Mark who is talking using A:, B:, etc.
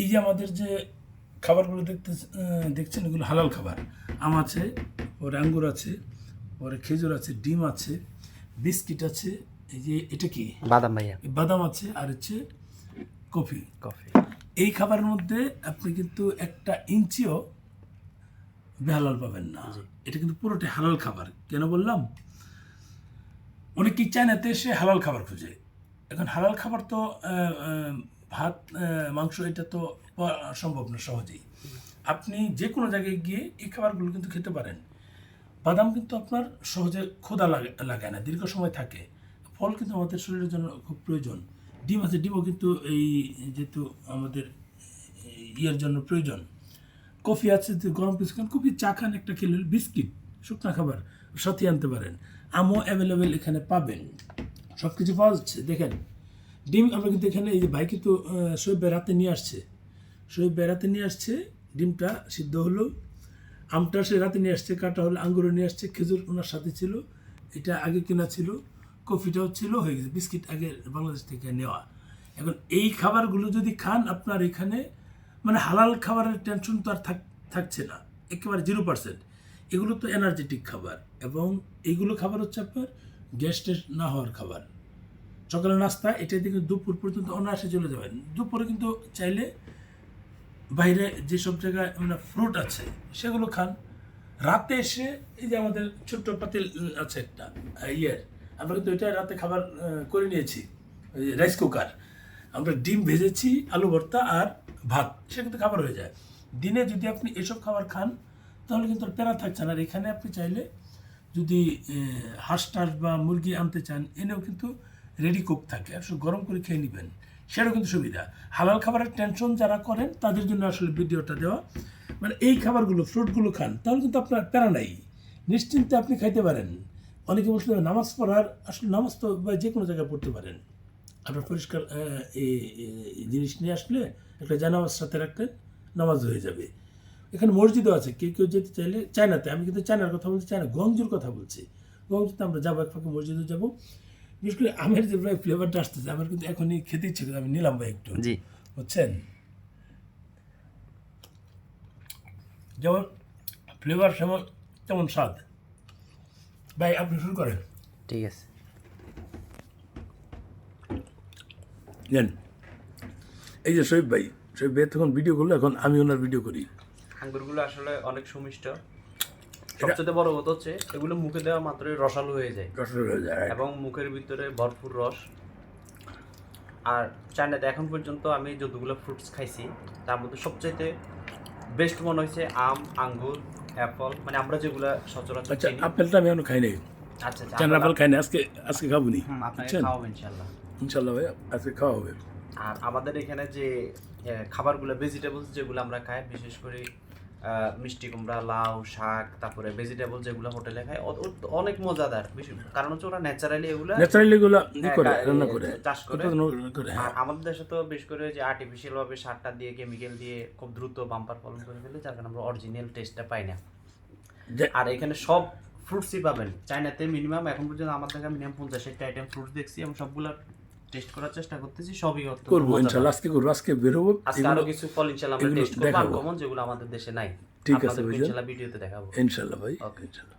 A: এই যে আমাদের যে খাবারগুলো দেখতে দেখছেন? এগুলো হালাল খাবার। আম আছে ওর আঙ্গুর আছে ওর খেজুর আছে ডিম আছে বিস্কিট আছে। এই যে এটা কি?
B: বাদাম ভাইয়া।
A: বাদাম আছে আর হচ্ছে কফি।
B: কফি।
A: এই খাবারের মধ্যে আপনি কিন্তু একটা ইঞ্চিও বেহালাল পাবেন না। এটা কিন্তু পুরোটাই হালাল খাবার। কেন বললাম? অনেকেই চায়নাতে এসে হালাল খাবার খুঁজে। এখন হালাল খাবার তো ভাত মাংস, এটা তো সম্ভব না সহজেই। আপনি যে কোনো জায়গায় গিয়ে এই খাবারগুলো কিন্তু খেতে পারেন। বাদাম কিন্তু আপনার সহজে ক্ষুধা লাগে, লাগায় না, দীর্ঘ সময় থাকে। ফল কিন্তু আমাদের শরীরের জন্য খুব প্রয়োজন। ডিম আছে, ডিমও কিন্তু এই যেহেতু আমাদের ইয়ের জন্য প্রয়োজন। কফি আছে গরম কিছু খান, কফি চা খান, একটা খেলে বিস্কিট, শুকনা খাবার সাথে আনতে পারেন। আমও অ্যাভেলেবেল এখানে পাবেন। সব কিছু পাওয়া যাচ্ছে, দেখেন। ডিম আমরা কিন্তু এখানে এই যে ভাই কিন্তু শোয়েব বেড়াতে নিয়ে আসছে। শোয়েব বেড়াতে নিয়ে আসছে, ডিমটা সিদ্ধ হলো। আমটা সে রাতে নিয়ে আসছে, কাটা হলো আঙ্গুরও নিয়ে আসছে, খেজুর ওনার সাথে ছিল। এটা আগে কেনা ছিল, কফিটাও ছিল, হয়ে গেছে, বিস্কিট আগে বাংলাদেশ থেকে নেওয়া। এখন এই খাবারগুলো যদি খান, আপনার এখানে মানে হালাল খাবারের টেনশন তো আর থাক, থাকছে না। একেবারে জিরো পার্সেন্ট এগুলো তো এনার্জেটিক খাবার এবং এইগুলো খাবার হচ্ছে আপনার গ্যাস টেস্ট না হওয়ার খাবার। সকালের নাস্তা এটা দিকে দুপুর পর্যন্ত অনায়াসে চলে যাবেন। দুপুরে কিন্তু চাইলে বাইরে যেসব জায়গায় মানে ফ্রুট আছে, সেগুলো খান। রাতে এসে এই যে আমাদের ছোট্ট পাতিল আছে একটা ইয়ের, আমরা কিন্তু এটা রাতে খাবার করে নিয়েছি রাইস কুকার আমরা ডিম ভেজেছি, আলু ভর্তা আর ভাত, সে কিন্তু খাবার হয়ে যায়। দিনে যদি আপনি এসব খাবার খান, তাহলে কিন্তু প্যারা থাকছে না। আর এখানে আপনি চাইলে যদি হাঁস টাস বা মুরগি আনতে চান, এনেও কিন্তু রেডি কুক থাকে, আসলে গরম করে খেয়ে নেবেন। সেটাও কিন্তু সুবিধা। হালাল খাবারের টেনশন যারা করেন, তাদের জন্য আসলে ভিডিওটা দেওয়া মানে এই খাবারগুলো ফ্রুটগুলো খান, তাহলে কিন্তু আপনার প্যারা নাই। নিশ্চিন্তে আপনি খাইতে পারেন। অনেকে পারেন নামাজ পড়ার, আসলে নামাজ তো বা যে কোনো জায়গায় পড়তে পারেন। আপনার পরিষ্কার এই এই জিনিস নিয়ে আসলে একটা জানামাজ সাথে রাখলেন, নামাজ হয়ে যাবে। এখানে মসজিদও আছে, কেউ কেউ যেতে চাইলে, চায়নাতে, আমি কিন্তু চায়নার কথা বলছি, চায়না, গঞ্জুর কথা বলছি। গঞ্জুতে আমরা যাব, এক ফাঁকে মসজিদে যাব। বিশেষ করে আমের যে ভাই ফ্লেভারটা আসতেছে আমার কিন্তু এখনই খেতে ইচ্ছে করে আমি নিলাম ভাই একটু।
B: জি।
A: বুঝছেন? যেমন ফ্লেভার সেমন তেমন স্বাদ। ভাই আপনি শুরু করেন।
B: ঠিক আছে।
A: জান এই যে শহীদ ভাই শহীদ ভাই তখন ভিডিও করল এখন আমি ওনার ভিডিও করি।
C: আঙ্গুরগুলো আসলে অনেক সুমিষ্ট। সবচেয়ে বড় কথা হচ্ছে এগুলো মুখে দেওয়া মাত্রই রসালো হয়ে যায়।
A: রসের হয়ে যায়
C: এবং মুখের ভিতরে ভরপুর রস। আর চায়নাতে এখন পর্যন্ত আমি যতগুলো ফ্রুটস খাইছি তার মধ্যে সবচাইতে বেস্ট মনে হয়েছে আম আঙ্গুর অ্যাপল মানে আমরা যেগুলো সচরাচর
A: আচ্ছা আপেলটা আমি এখনও খাই নাই।
C: আচ্ছা আচ্ছা আমরা-
A: আপেল খাই না আজকে আজকে খাব নি।
C: খাওয়াবো ইনশাল্লাহ
A: ইনশাল্লাহ ভাই আজকে খাওয়া হবে।
C: আর আমাদের এখানে যে খাবারগুলো ভেজিটেবলস যেগুলো আমরা খাই বিশেষ করে মিষ্টি কুমড়া লাউ শাক তারপরে ভেজিটেবল যেগুলো হোটেলে তো অনেক মজাদার কারণ হচ্ছে ওরা ন্যাচারালি এগুলো
A: ন্যাচারালি এগুলো করে রান্না করে।
C: চাষ করে। আর
A: হ্যাঁ।
C: আমাদের দেশে তো বেশ করে যে আর্টিফিশিয়াল ভাবে সারটা দিয়ে কেমিক্যাল দিয়ে খুব দ্রুত বাম্পার ফলন করে ফেলে যার কারণে আমরা অরিজিনাল টেস্টটা পাই না। আর এখানে সব ফ্রুটসই পাবেন। চাইনাতে মিনিমাম এখন পর্যন্ত আমার দেখা মিনিমাম পঞ্চাশ ষাটটা আইটেম ফ্রুটস দেখছি এবং সবগুলো টেস্ট করার চেষ্টা করতেছি সবই
A: করব
C: মজাদার।
A: ইনশাল্লাহ আজকে করব আজকে বেরোবো
C: আজকে আরও কিছু ফল ইনশাআল্লাহ আমরা টেস্ট করব। কমন যেগুলো আমাদের দেশে নাই
A: ঠিক আছে।
C: ইনশাল্লাহ ভিডিওতে দেখাবো
A: ইনশাআল্লাহ ভাই
C: ওকে
A: ইনশাল্লাহ